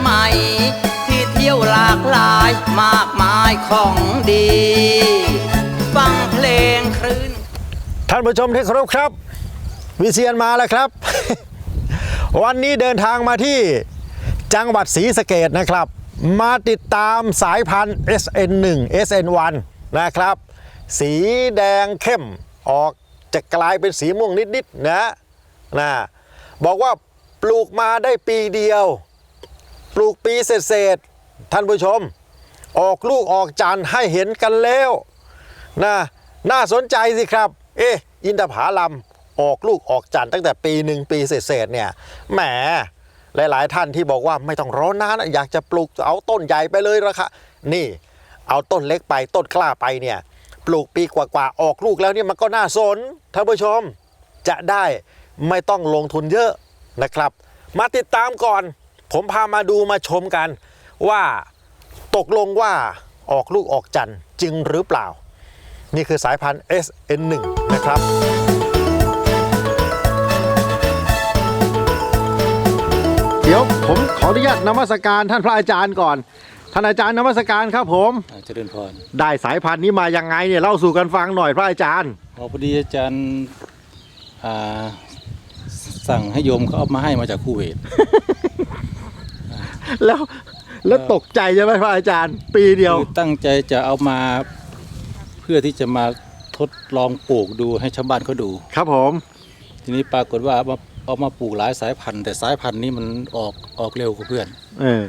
ใหม่ที่เที่ยวหลากหลายมากมายของดี ฟังเพลงคลื่น ท่านผู้ชมที่เคารพครับ วิเชียนมาแล้วครับ วันนี้เดินทางมาที่จังหวัดศรีสะเกดนะครับ มาติดตามสายพันธุ์ SN1 SN1 นะครับ สีแดงเข้มออกจะกลายเป็นสีม่วงนิดๆนะนะบอกว่าปลูกมาได้ปีเดียว ปลูกปีเศษๆท่านผู้ชม ออกลูกออกจันให้เห็นกันแล้วนะน่าสนใจสิครับ เอ๊ะอินทผาลัมออกลูกออกจันตั้งแต่ปีหนึ่งปีเศษๆเนี่ยแหมหลาย ๆ ท่านที่บอกว่าไม่ต้องรอนานอยากจะปลูกเอาต้นใหญ่ไปเลยราคานี่ เอาต้นเล็กไปต้นกล้าไปเนี่ย ลูกปีกว่าๆออกลูกแล้วเนี่ยมันก็น่าสนท่านผู้ชมจะได้ไม่ต้องลงทุนเยอะนะครับ มาติดตามก่อน ผมพามาดูมาชมกัน ว่าตกลงว่าออกลูกออกจันทร์จริงหรือเปล่า นี่คือสายพันธุ์ SN1 นะครับเดี๋ยวผมขออนุญาตนมัสการท่านพระอาจารย์ก่อน ท่านอาจารย์นมัสการครับผม อ่าเจริญพรได้สายพันธุ์นี้มายังไงเนี่ยเล่าสู่กันฟังหน่อยพระอาจารย์ อ๋อพอดีอาจารย์อ่าสั่งให้โยมเขาเอามาให้มาจากคูเวต แล้วแล้วตกใจใช่ไหมพระอาจารย์ ปีเดียว คือตั้งใจจะเอามาเพื่อที่จะมาทดลองปลูกดูให้ชาวบ้านเขาดู ครับผม ทีนี้ปรากฏว่าเอามาเอามาปลูกหลายสายพันธุ์ แต่สายพันธุ์นี้มันออกออกเร็วกว่าเพื่อน เออ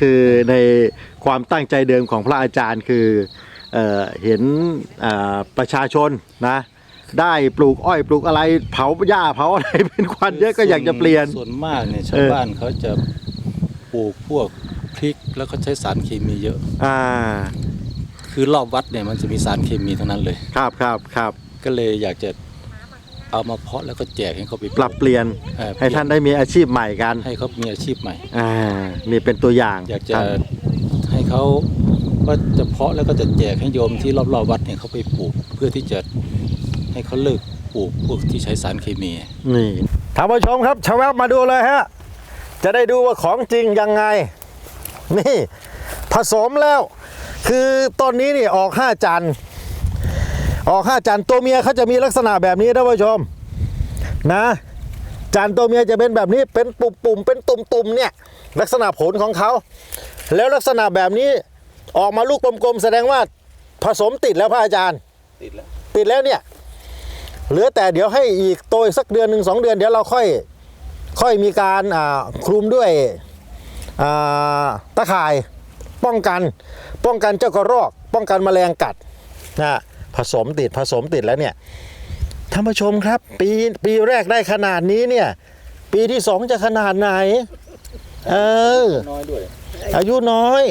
คือในความตั้งใจเดิมของพระอาจารย์คือเออเห็นอ่าประชาชนนะได้ปลูกอ้อยปลูกอะไรเผาหญ้าเผาอะไรเป็นควันเยอะก็อยากจะเปลี่ยน ส่วนมากเนี่ยชาเอวอบ้านเขาจะปลูกพวกพริกแล้วก็ใช้สารเคมีเยอะ อ่าคือรอบวัดเนี่ยมันจะมีสารเคมีทั้งนั้นเลย ครับครับครับก็เลยอยากจะ เอามาเพาะแล้วก็แจกให้เขาไปปรับเปลี่ยนเอ่อให้ท่านได้มีอาชีพใหม่กันให้เขามีอาชีพใหม่ อ่านี่เป็นตัวอย่างอยากจะท่นให้เขาก็จะเพาะแล้วก็จะแจกให้โยมที่รอบๆวัดเนี่ยเขาไปปลูก เพื่อที่จะให้เขาเลิกปลูกพวกที่ใช้สารเคมี นี่ ท่านผู้ชมครับชาวแวบมาดูเลยฮะ จะได้ดูว่าของจริงยังไง นี่ ผสมแล้ว คือต้นนี้นี่ออกห้าจันทร์ ออกห้าจันทร์ตัวเมียเขาจะมีลักษณะแบบนี้ท่านผู้ชมนะจันทร์ตัวเมียจะเป็นแบบนี้เป็นปุ่มๆเป็นตุ่มๆเนี่ยลักษณะผลของเขา แล้วลักษณะแบบนี้ออกมาลูกกลมๆแสดงว่าผสมติดแล้วพระอาจารย์ ติดแล้วติดแล้วเนี่ยเหลือแต่เดี๋ยวให้อีกโตอีกสักเดือนหนึ่งสองเดือนเดี๋ยวเราค่อยค่อยมีการอ่าคลุมด้วยอ่าตะข่ายป้องกัน ป้องกันเจ้ากระรอก ป้องกันแมลงกัดนะ ผสมติดผสมติดแล้วเนี่ยท่านผู้ชมครับ ปีปีแรกได้ขนาดนี้เนี่ย ปีที่สองจะขนาดไหน เออ น้อยด้วย อายุน้อย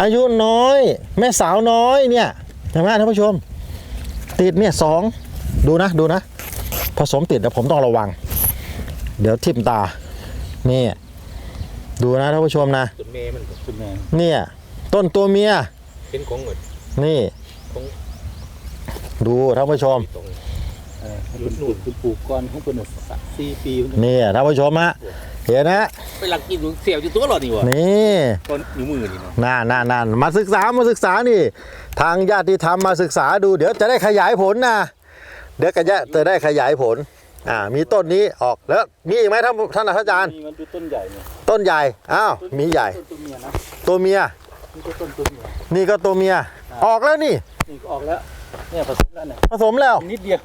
อายุน้อย แม่สาวน้อยเนี่ยเห็นไหมท่านผู้ชม ติดเนี่ยสองดูนะดูนะ ผสมติดแต่ผมต้องระวัง เดี๋ยวทิ่มตา นี่ ดูนะท่านผู้ชมนะต้นเมย์มันต้นแม่เนี่ย ต้นตัวเมียเป็นของเหมือนนี่ของ ดูท่านผู้ชมตรงเออรุ่นนู่นคือปลูกก่อนของเพิ่นน่ะสักสี่ปีเพิ่นนี่ท่านผู้ชมฮะเห็นนะไปหลักกินเสียวอยู่ตัวหรอนี่วะนี่ต้นนิ้วมือนี่เนาะน่าน่าน่ามาศึกษามาศึกษานี่ ทางญาติธรรมมาศึกษาดู เดี๋ยวจะได้ขยายผลนะเดี๋ยวก็จะจะได้ขยายผลอ่ามีต้นนี้ออกแล้วมีอีกไหมท่านท่านอาจารย์นี่มันดูต้นใหญ่เนี่ยต้นใหญ่อ้าวมีใหญ่ต้นตัวเมียนะตัวเมียนี่ก็ต้นตัวเมียนี่ก็ตัวเมียออกแล้วนี่นี่ก็ออกแล้ว เนี่ยผสมแล้วเนี่ยผสมแล้ว นิดเดียว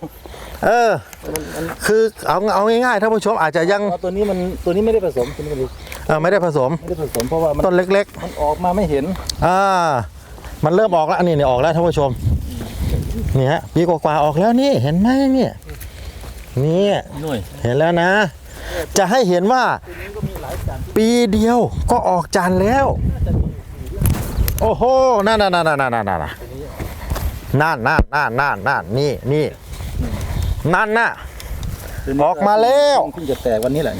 เออ มันมันคือเอาเอาง่ายๆท่านผู้ชมอาจจะยังอ๋อตัวนี้มันตัวนี้ไม่ได้ผสมตัวนี้ไม่ได้เออไม่ได้ผสมไม่ได้ผสมเพราะว่ามันต้นเล็กมันออกมาไม่เห็นๆอ่า มันเริ่มออกแล้วอันนี้เนี่ยออกแล้วท่านผู้ชม นี่ฮะปีกว่าๆออกแล้วนี่เห็นไหมเนี่ยนี่หน่วยเห็นแล้วนะ จะให้เห็นว่าตัวนี้ก็มีหลายจานที่ปีเดียวก็ออกจานแล้วน่าจะมีโอ้โหนั่นนั่นนั่นนั่นนั่นนั่น นั่นนั่นนั่นนั่นนั่นนี่นี่นั่นน่ะเดี๋ยวนี้ออกมาแล้ว เพิ่งจะแตกวันนี้แหละ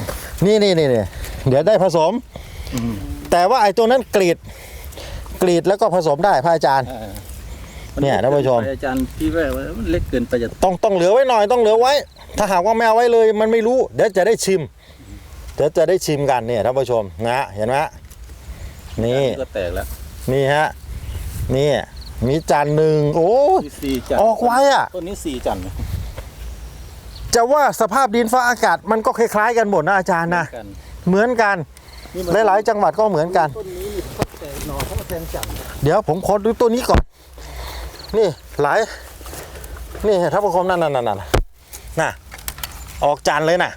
นี่นี่นี่นี่เดี๋ยวได้ผสม อืมแต่ว่าไอ้ตัวนั้นกรีด กรีดแล้วก็ผสมได้พระอาจารย์ อ่าเนี่ยท่านผู้ชม อาจารย์พี่ว่ามันเล็กเกินไปจะต้องต้องเหลือไว้หน่อยต้องเหลือไว้ ถ้าหากว่าไม่เอาไว้เลย มันไม่รู้ เดี๋ยวจะได้ชิม เดี๋ยวจะได้ชิมกันเนี่ยท่านผู้ชมนะเห็นไหมนี่ ก็แตกแล้ว นี่ฮะ นี่ มีจานหนึ่งโอ้ยนี่สี่จันทร์ออกไว้อะต้นนี้สี่จันทร์จะว่าสภาพดินฟ้าอากาศมันก็คล้ายๆกันหมดนะอาจารย์นะ กันเหมือนกัน นี่มันหลายๆจังหวัดก็เหมือนกัน ต้นนี้นี่เขาแตกหน่อเขามาแทงจันทร์เดี๋ยวผมขอดูตัวนี้ก่อน นี่หลาย นี่ท่านผู้ชมนั่นนั่นนั่นน่ะน่ะ ออกจานเลยน่ะ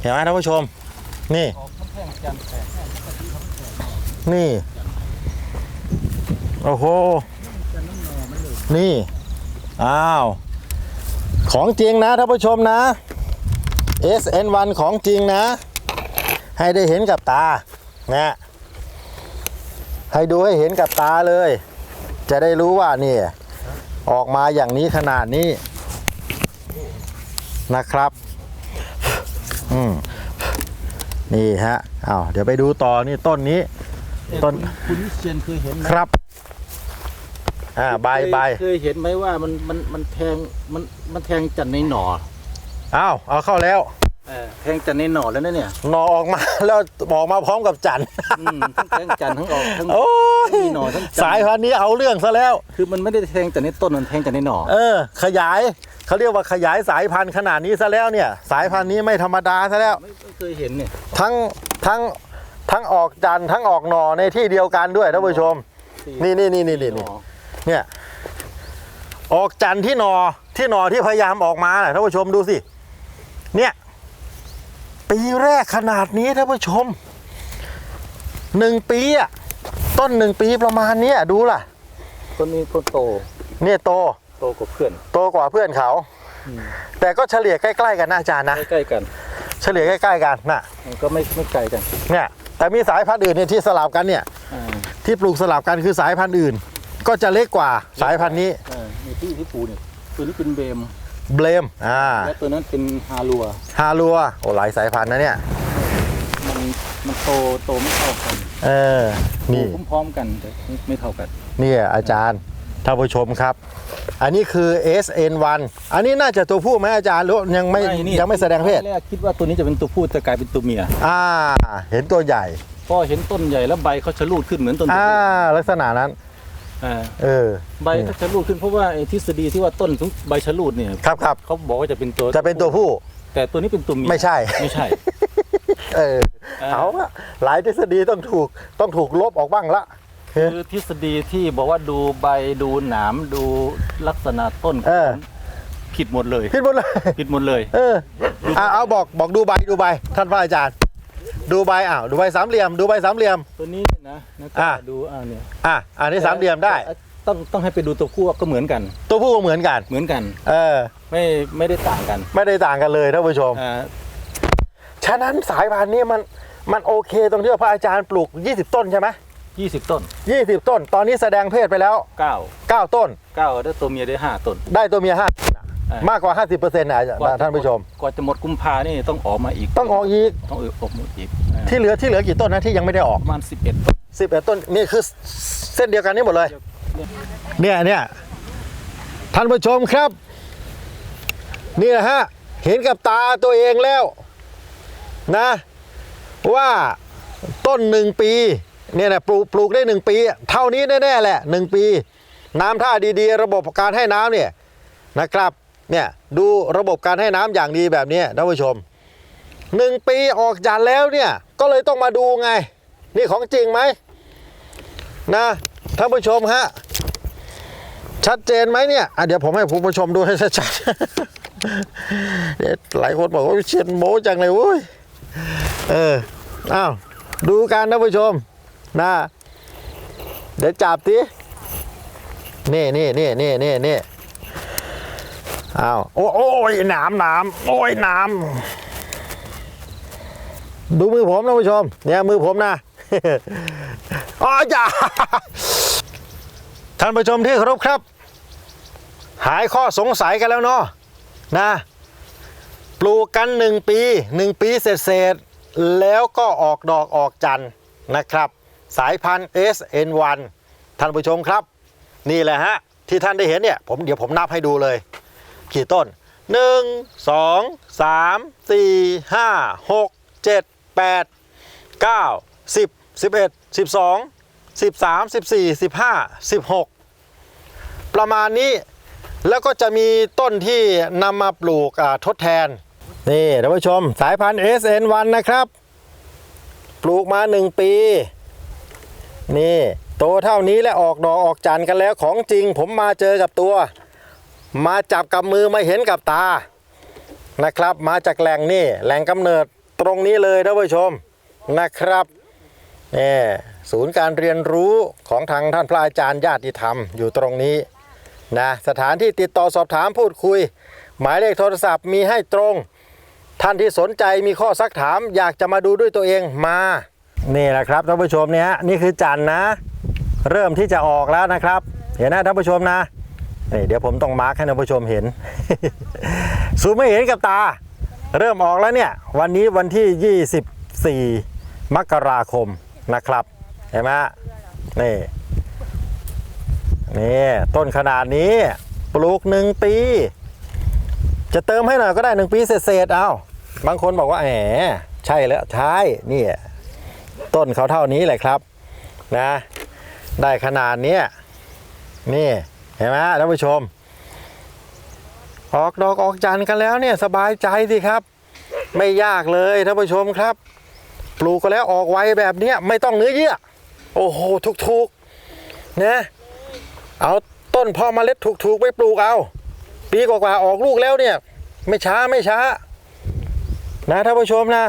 เห็นไหมท่านผู้ชม นี่ ออกเขาแทงจันทร์แตกนี่ โอ้โห นี่ อ้าว ของจริงนะท่านผู้ชมนะ SN1 ของจริงนะ ให้ได้เห็นกับตานะให้ดูให้เห็นกับตาเลย จะได้รู้ว่านี่ ออกมาอย่างนี้ขนาดนี้นะครับ อืมนี่ฮะอ้าวเดี๋ยวไปดูต่อนี่ต้นนี้ ต้นคุณวิเชียนเคยเห็นไหมครับ อ่าใบใบเคยเห็นไหมว่ามันมันมันแทงมันมันแทงจันทร์ในหน่ออ้าวเอาเข้าแล้วเออแทงจันทร์ในหน่อแล้วนะเนี่ยหนอออกมาแล้วออกมาพร้อมกับจันทร์อืมทั้งแทงจันทร์ทั้งออกทั้งโอ้ยทั้งมีหน่อทั้งจันทร์สายพันธุ์นี้เอาเรื่องซะแล้ว คือมันไม่ได้แทงจันทร์ในต้นมันแทงจันทร์ในหน่อเออ ขยายเขาเรียกว่าขยายสายพันธุ์ขนาดนี้ซะแล้วเนี่ย สายพันธุ์นี้ไม่ธรรมดาซะแล้วไม่ไม่เคยเห็นเนี่ยทั้งทั้งทั้งออกจันทร์ทั้งออกหนอในที่เดียวกันด้วยท่านผู้ชมสี่นี่นี่นี่นี่นี่หน่อ เนี่ยออกจันทร์ที่หนอที่หนอที่พยายามออกมาน่ะท่านผู้ชมดูสิ เนี่ยปีแรกขนาดนี้ท่านผู้ชมหนึ่งปีอะต้นหนึ่งปีประมาณเนี้ยดูล่ะ ต้นนี้ต้นโต เนี่ยโตโตกว่าเพื่อน โตกว่าเพื่อนเขา แต่ก็เฉลี่ยใกล้ๆกันนะอาจารย์นะใกล้ๆกัน เฉลี่ยใกล้ๆกันนะมันก็ไม่ไม่ไกลกัน เนี่ย แต่มีสายพันธุ์อื่นเนี่ยที่สลับกันเนี่ยอ่าที่ปลูกสลับกันคือสายพันธุ์อื่น ก็จะเล็กกว่าสายพันธุ์นี้อ่านี่ที่ที่ปูเนี่ยตัวนี้เป็นเบมเบลมอ่าและตัวนั้นเป็นฮารัว ฮาลัวโอ้หลายสายพันธุ์นะเนี่ยมันมันโตโตไม่เท่ากันเออนี่โตพร้อมๆกันแต่ไม่ไม่เท่ากัน เนี่ยอาจารย์ท่านผู้ชมครับ อันนี้คือ SN1 อันนี้น่าจะตัวผู้ไหมอาจารย์หรือยังไม่นี่ ยังไม่แสดงเพศ ตอนแรกคิดว่าตัวนี้จะเป็นตัวผู้แต่กลายเป็นตัวเมียอ่า เห็นตัวใหญ่ พอเห็นต้นใหญ่แล้วใบเขาชะลูดขึ้นเหมือนต้นอ่าตัวลักษณะนั้น อ่าเออใบเขาชะลูดขึ้นเพราะว่าไอ้ทฤษฎีที่ว่าต้นทุกใบชะลูดเนี่ยครับครับเขาบอกว่าจะเป็นตัวจะเป็นตัวผู้ แต่ตัวนี้เป็นตัวเมียไม่ใช่ ไม่ใช่ เอออ่าเอาละหลายทฤษฎีต้องถูกต้องถูกลบออกบ้างละคือทฤษฎีที่บอกว่าดูใบดูหนามดูลักษณะต้นเออผิดหมดเลยผิดหมดเลยผิดหมดเลย เออเอาเอาบอกบอกดูใบดูใบท่านพระอาจารย์ ดูใบอ้าวดูใบสามเหลี่ยม ดูใบสามเหลี่ยม ตัวนี้เนี่ยนะนะก็อ่าดูอ่าเนี่ยอะอันนี้สามเหลี่ยมได้ แต่ต้องต้องให้ไปดูตัวผู้ก็เหมือนกัน ตัวผู้ก็เหมือนกัน เหมือนกันเออ ไม่ไม่ได้ต่างกันไม่ได้ต่างกันเลยท่านผู้ชม อ่าฉะนั้นสายพันธุ์นี้มันมันโอเคตรงที่ว่าพระอาจารย์ปลูก 20 ต้นใช่ไหม20 ต้น20ต้น ตอนนี้แสดงเพศไปแล้ว 9 9 ต้น 9 ได้ตัวเมียได้ 5 ต้น ได้ตัวเมียห้าอ่า มมากกว่า 50%นะท่านผู้ชม กว่าจะหมดกุมภานี่ต้องออกมาอีก ต้องออกอีก ต้องออกมาอีกอ่าที่เหลือที่เหลือกี่ต้นนะที่ยังไม่ได้ออก ประมาณ11ต้น11 ต้นนี่คือเส้นเดียวกันนี่หมดเลย เนี่ยเนี่ยท่านผู้ชมครับ นี่นะฮะ เห็นกับตาตัวเองแล้วนะ ว่าต้นหนึ่งปีเนี่ยนะปลูกปลูกได้หนึ่งปี เท่านี้แน่ๆแหละหนึ่งปี น้ำท่าดีๆ ระบบการให้น้ำเนี่ยนะครับ เนี่ยดูระบบการให้น้ำอย่างดีแบบนี้ท่านผู้ชมหนึ่งปีออกจากแล้วเนี่ยก็เลยต้องมาดูไง นี่ของจริงไหมนะท่านผู้ชมฮะชัดเจนไหมเนี่ยเดี๋ยวผมให้ผู้ชมดูให้ชัดๆเดี๋ยวหลายคนบอกว่าเชียนโมจังเลยเว้ยเอออ้าวดูกันท่านผู้ชมนะเดี๋ยวจับทีนี่นี่นี่นี่นี่นี่ อ้าวโอ้โอ้ยหนามหนามโอ้ยหนามดูมือผมท่านผู้ชม เนี่ยมือผมนะอ๋อจ้าท่านผู้ชมที่เคารพครับ หายข้อสงสัยกันแล้วเนาะนะ ปลูกกัน1ปี1ปีเศษๆแล้วก็ออกดอกออกจันทร์นะครับ สายพันธุ์ SN1 ท่านผู้ชมครับ นี่แหละฮะ ที่ท่านได้เห็นเนี่ยผมเดี๋ยวผมนับให้ดูเลย กี่ต้น 1 2 3 4 5 6 7 8 9 10 11 12 13 14 15 16 ประมาณนี้แล้วก็จะมีต้นที่นำมาปลูกทดแทน นี่ท่านผู้ชมสายพันธุ์ SN1 นะครับ ปลูกมา 1 ปี นี่ โตเท่านี้และออกดอกออกจันทร์กันแล้วของจริงผมมาเจอกับตัว มาจับกับมือมาเห็นกับตานะครับ มาจากแหล่งนี่แหล่งกำเนิดตรงนี้เลยท่านผู้ชมนะครับนี่ศูนย์การเรียนรู้ของทางท่านพระอาจารย์ญาติธรรมอยู่ตรงนี้นะสถานที่ติดต่อสอบถามพูดคุย หมายเลขโทรศัพท์มีให้ตรง ท่านที่สนใจมีข้อซักถาม อยากจะมาดูด้วยตัวเองมา นี่แหละครับท่านผู้ชมเนี่ยนี่คือจันนะ เริ่มที่จะออกแล้วนะครับ เห็นนะท่านผู้ชมนะ นี่เดี๋ยวผมต้องมาร์คให้ท่านผู้ชมเห็น ซูมไม่เห็นกับตา เริ่มออกแล้วเนี่ย วันนี้วันที่ 24 มกราคมนะครับ เห็นไหมนี่ นี่ต้นขนาดนี้ปลูกหนึ่งปี จะเติมให้หน่อยก็ได้หนึ่งปีเศษๆเอาบางคนบอกว่าแหมใช่แล้วใช่นี่ต้นเขาเท่านี้แหละครับนะ ได้ขนาดนี้นี่ เห็นไหมท่านผู้ชม ออกดอกออกจันกันแล้วเนี่ยสบายใจสิครับ ไม่ยากเลยท่านผู้ชมครับ ปลูกก็แล้วออกไวแบบเนี้ยไม่ต้องเนื้อเยื่อโอ้โหถูกๆนะเอาต้นพ่อเมล็ดถูกๆไปปลูกเอา ปีกว่าๆออกลูกแล้วเนี่ย ไม่ช้าไม่ช้า นะท่านผู้ชมนะ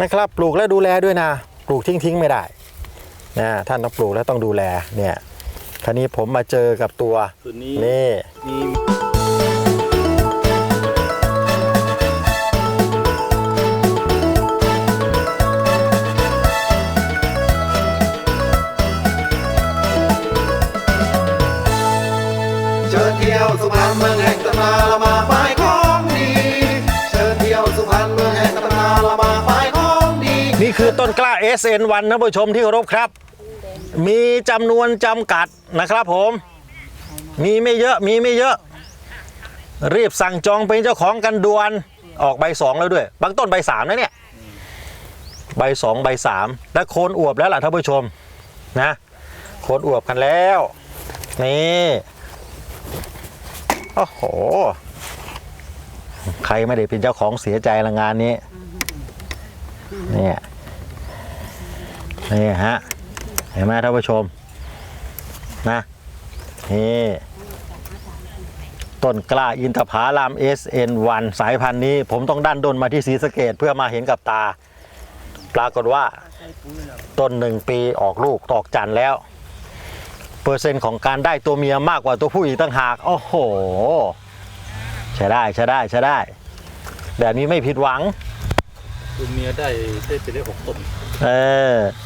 นะครับ ปลูกแล้วดูแลด้วยนะ ปลูกทิ้งๆไม่ได้นะท่านต้องปลูกแล้วต้องดูแลเนี่ย คราวนี้ผมมาเจอกับตัวตัวนี้นี่มีเชิญเที่ยวสุพรรณเมืองแห่งตำนานละมาฝ่ายของดีเชิญเที่ยวสุพรรณเมืองแห่งตำนานละมาฝ่ายของดี นี่คือต้นกล้า SN1 นะผู้ชมที่เคารพครับ มีจำนวนจำกัดนะครับผม มีไม่เยอะมีไม่เยอะ รีบสั่งจองเป็นเจ้าของกันด่วนออกใบสองแล้วด้วย บางต้นใบสามนะเนี่ย ใบสองใบสามและโคนอวบแล้วล่ะท่านผู้ชมนะโคนอวบกันแล้ว นี่โอ้โห ใครไม่ได้เป็นเจ้าของเสียใจละงานนี้ เนี่ยนี่ฮะ เห็นไหมท่านผู้ชมนะนี่ต้นกล้าอินทผาลาม SN1 สายพันธุ์นี้ ผมต้องดันดนมาที่ศรีสะเกดเพื่อมาเห็นกับตา ปรากฏว่าต้นหนึ่งปีออกลูกตอกจันทร์แล้ว เปอร์เซ็นต์ของการได้ตัวเมียมากกว่าตัวผู้อีกตั้งหาก โอ้โห ใช้ได้ใช้ได้ใช้ได้ แบบนี้ไม่ผิดหวังตัวเมียได้ได้ไปได้หกต้นเอออื